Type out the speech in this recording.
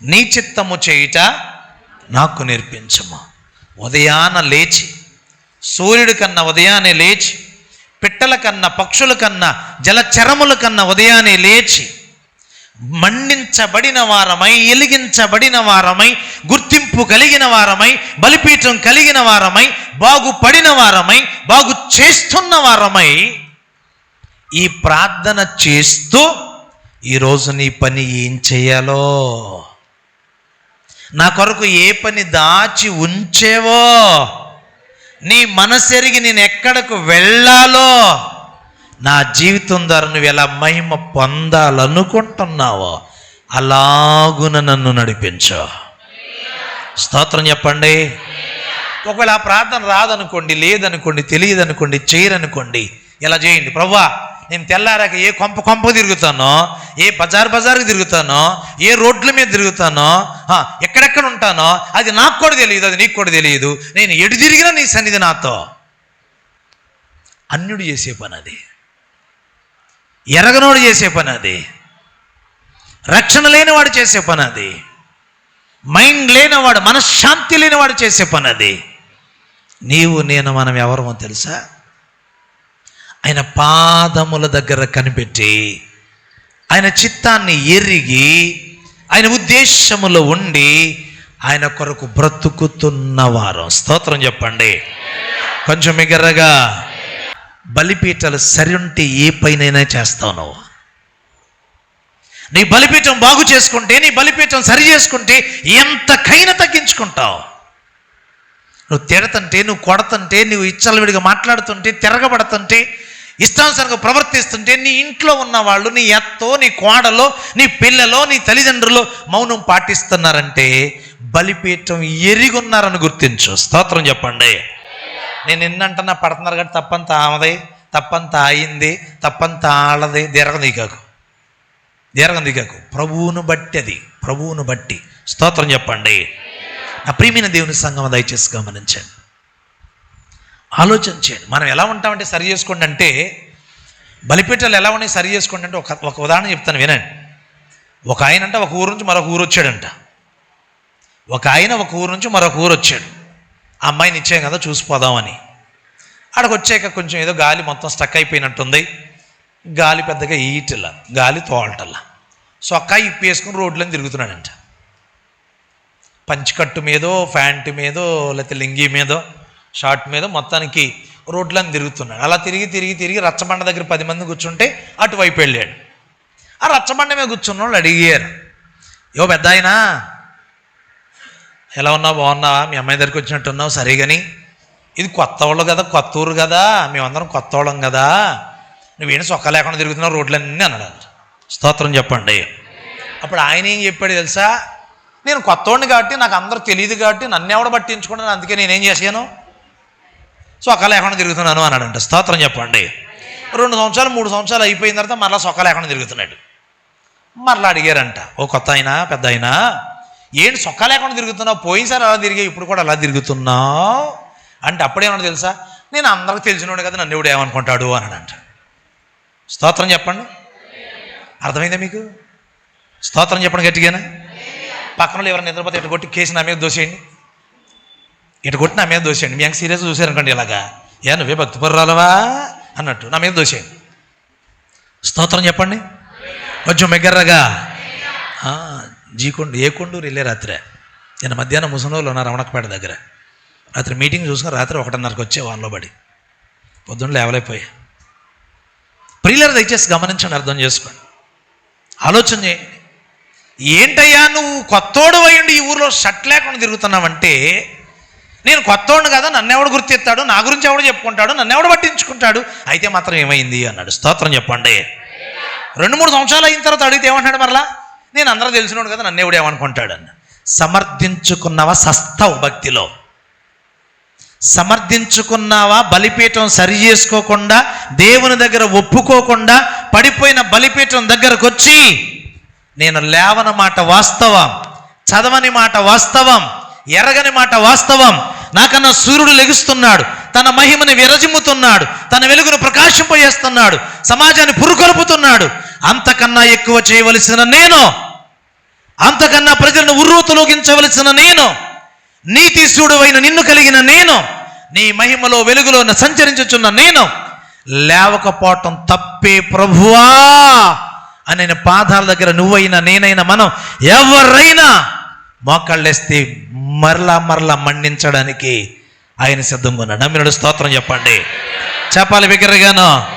నీ చిత్తము చేయుట నాకు నేర్పించము. ఉదయాన లేచి సూర్యుడి కన్నా ఉదయాన్నే లేచి పిట్టల కన్నా పక్షుల కన్నా జలచరముల కన్నా ఉదయాన్నే లేచి మన్నించబడిన వారమై ఎలిగించబడిన వారమై గుర్తింపు కలిగిన వారమై బలిపీఠం కలిగిన వారమై బాగుపడిన వారమై బాగు చేస్తున్న వారమై ఈ ప్రార్థన చేస్తూ ఈరోజు నీ పని ఏం చేయాలో? నా కొరకు ఏ పని దాచి ఉంచేవో? నీ మనసెరిగి నేను ఎక్కడకు వెళ్ళాలో? నా జీవితం ద్వారా నువ్వు ఎలా మహిమ పొందాలనుకుంటున్నావో అలాగున నన్ను నడిపించు. స్తోత్రం చెప్పండి. ఒకవేళ ఆ ప్రార్థన రాదనుకోండి లేదనుకోండి తెలియదనుకోండి చేయరనుకోండి ఇలా చేయండి? ప్రవ్వా నేను తెల్లారాక ఏ కొంప కొంప తిరుగుతానో ఏ బజార్ బజార్కి తిరుగుతానో ఏ రోడ్ల మీద తిరుగుతానో ఎక్కడ ఉంటానో అది నాకు కూడా తెలియదు అది నీకు కూడా తెలియదు. నేను ఎటు తిరిగినా నీ సన్నిధి నాతో. అన్యుడు చేసే పని అది. ఎరగనోడు చేసే పని అది. రక్షణ లేనివాడు చేసే పని అది. మైండ్ లేనివాడు మనశ్శాంతి లేనివాడు చేసే పని అది. నీవు నేను మనం ఎవరమో తెలుసా? ఆయన పాదముల దగ్గర కనిపెట్టి ఆయన చిత్తాన్ని ఎరిగి ఆయన ఉద్దేశములో ఉండి ఆయన కొరకు బ్రతుకుతున్నవారు స్తోత్రం చెప్పండి. కొంచెం మిగరగా బలిపీఠాలు సరి ఉంటే ఏ పైనైనా చేస్తావు నువ్వు. నీ బలిపీఠం బాగు చేసుకుంటే నీ బలిపీఠం సరి చేసుకుంటే ఎంతకైనా తగ్గించుకుంటావు. నువ్వు తిడతంటే నువ్వు కొడతంటే నువ్వు ఇచ్చలవిడిగా మాట్లాడుతుంటే తిరగబడుతుంటే ఇష్టానుసారంగా ప్రవర్తిస్తుంటే నీ ఇంట్లో ఉన్న వాళ్ళు నీ ఎత్తో నీ కోడలో నీ పిల్లలో నీ తల్లిదండ్రులు మౌనం పాటిస్తున్నారంటే బలిపీఠం ఎరిగున్నారని గుర్తించు. స్తోత్రం చెప్పండి. నేను ఎన్నంటున్నా పడుతున్నారు కాబట్టి తప్పంత ఆమెదే తప్పంత అయింది తప్పంతా ఆళ్ళది. దీర్ఘదీకాకు దీర్ఘదీకాకు ప్రభువును బట్టి అది. ప్రభువును బట్టి. స్తోత్రం చెప్పండి. నా ప్రియమైన దేవుని సంగమ దయచేసి గమనించండి. ఆలోచన చేయండి. మనం ఎలా ఉంటామంటే సరి చేసుకోండి అంటే బలిపీఠాలు ఎలా ఉన్నాయి సరి చేసుకోండి అంటే ఒక ఒక ఉదాహరణ చెప్తాను వినండి. ఒక ఆయన అంటే ఒక ఊరు నుంచి మరొక ఊరు వచ్చాడంట. ఒక ఆయన ఒక ఊరు నుంచి మరొక ఊరు వచ్చాడు. ఆ అమ్మాయిని ఇచ్చాం కదా చూసిపోదామని. అక్కడికి వచ్చాక కొంచెం ఏదో గాలి మొత్తం స్టక్ అయిపోయినట్టుంది. గాలి పెద్దగా ఈటల గాలి తోలటల్లా సో అక్క ఇప్పేసుకుని రోడ్లను తిరుగుతున్నాడంట. పంచికట్టు మీదో ప్యాంటు మీదో లేకపోతే లింగి మీదో షార్ట్ మీద మొత్తానికి రోడ్లను తిరుగుతున్నాడు. అలా తిరిగి తిరిగి తిరిగి రచ్చబండ దగ్గర పది మంది కూర్చుంటే అటువైపు వెళ్ళాడు. ఆ రచ్చబండ మీద కూర్చున్న వాళ్ళు అడిగారు యో పెద్ద ఆయనా ఎలా ఉన్నావు? బాగున్నావా? మీ అమ్మాయి దగ్గరికి వచ్చినట్టున్నావు? సరే కానీ ఇది కొత్త వాళ్ళు కదా కొత్త ఊరు కదా. మేమందరం కొత్త వాళ్ళం కదా. నువ్వేం సొక్క లేకుండా తిరుగుతున్నావు? రోడ్లన్నీ అన్నాడు స్తోత్రం చెప్పండి. అప్పుడు ఆయన ఏం చెప్పాడు తెలుసా? నేను కొత్తవాడిని కాబట్టి నాకు అందరూ తెలియదు కాబట్టి నన్ను ఎవడ పట్టించుకున్నాను అందుకే నేనేం చేశాను? సొక్క లేకుండా తిరుగుతున్నాను అన్నాడంట. స్తోత్రం చెప్పండి. రెండు సంవత్సరాలు మూడు సంవత్సరాలు అయిపోయిన తర్వాత మరలా సొక్క లేకుండా తిరుగుతున్నాడు. మరలా అడిగారంట. ఓ కొత్త అయినా పెద్ద అయినా ఏంటి సొక్క లేకుండా తిరుగుతున్నావు? పోయినసారి అలా తిరిగా ఇప్పుడు కూడా అలా తిరుగుతున్నావు? అంటే అప్పుడేమన్నా తెలుసా? నేను అందరికి తెలిసినోడు కదా నన్ను ఎవడు ఏమనుకుంటాడు అన్నాడంట స్తోత్రం చెప్పండి. అర్థమైందా మీకు? స్తోత్రం చెప్పండి గట్టిగానే. పక్కన వాళ్ళు ఎవరైనా నిద్రపోతే ఇటు కొట్టి కేసు నా మీద దోసేయండి. ఇటు కొట్టి నా మీద దోసేయండి. మీ సీరియస్ చూసారనుకోండి ఇలాగా. ఏ నువ్వే భక్తిపరురాలవా? అన్నట్టు. నా మీద దోసేయండి. స్తోత్రం చెప్పండి. కొంచెం మెగ్గర్రగా. జీకొండ ఏ కొండూరు వెళ్ళే రాత్రే? నేను మధ్యాహ్నం ముసనోళ్ళు ఉన్నారు రమణకపేట దగ్గర. రాత్రి మీటింగ్ చూసుకుని రాత్రి ఒకటిన్నరకు వచ్చే వాళ్ళలో పడి. పొద్దున్న లేవలేకపోయా. ప్రియులర్ దయచేసి గమనించండి అర్థం చేసుకోండి. ఆలోచన చేయండి. ఏంటయ్యా నువ్వు కొత్తోడు అయ్యండి ఈ ఊర్లో షర్ట్ లేకుండా తిరుగుతున్నావంటే నేను కొత్తోడు కదా నన్ను ఎవడు గుర్తిస్తాడు నా గురించి ఎవడు చెప్పుకుంటాడు నన్ను ఎవడు పట్టించుకుంటాడు? అయితే మాత్రం ఏమైంది అన్నాడు. స్తోత్రం చెప్పండి. రెండు మూడు సంవత్సరాలు అయిన తర్వాత అడిగితే ఏమంటాడు మరలా? నేను అందరూ తెలిసినోడు కదా నన్ను ఎవడు ఏమనుకుంటాడు అన్న సమర్థించుకున్నవా సస్తావు భక్తిలో. సమర్థించుకున్నావా బలిపీఠం సరి చేసుకోకుండా దేవుని దగ్గర ఒప్పుకోకుండా పడిపోయిన బలిపీఠం దగ్గరకు వచ్చి నేను లేవన మాట వాస్తవం చదవని మాట వాస్తవం ఎరగని మాట వాస్తవం నాకన్నా సూర్యుడు లెగుస్తున్నాడు తన మహిమని విరజిమ్ముతున్నాడు తన వెలుగును ప్రకాశింపజేస్తున్నాడు సమాజాన్ని పురుకొల్పుతున్నాడు అంతకన్నా ఎక్కువ చేయవలసిన నేను. అంతకన్నా ప్రజలను ఉర్రూతలోగించవలసిన నేను. నీతి అయిన నిన్ను కలిగిన నేను. నీ మహిమలో వెలుగులో సంచరించుచున్న నేను. లేవకపోవటం తప్పే ప్రభువా అని నేను పాదాల దగ్గర నువ్వైనా నేనైనా మనం ఎవరైనా మోకాళ్ళేస్తే మరలా మరలా మండించడానికి ఆయన సిద్ధంగా ఉన్నాడు. నమ్మినడు స్తోత్రం చెప్పండి. చెప్పాలి బిగ్గరగాను.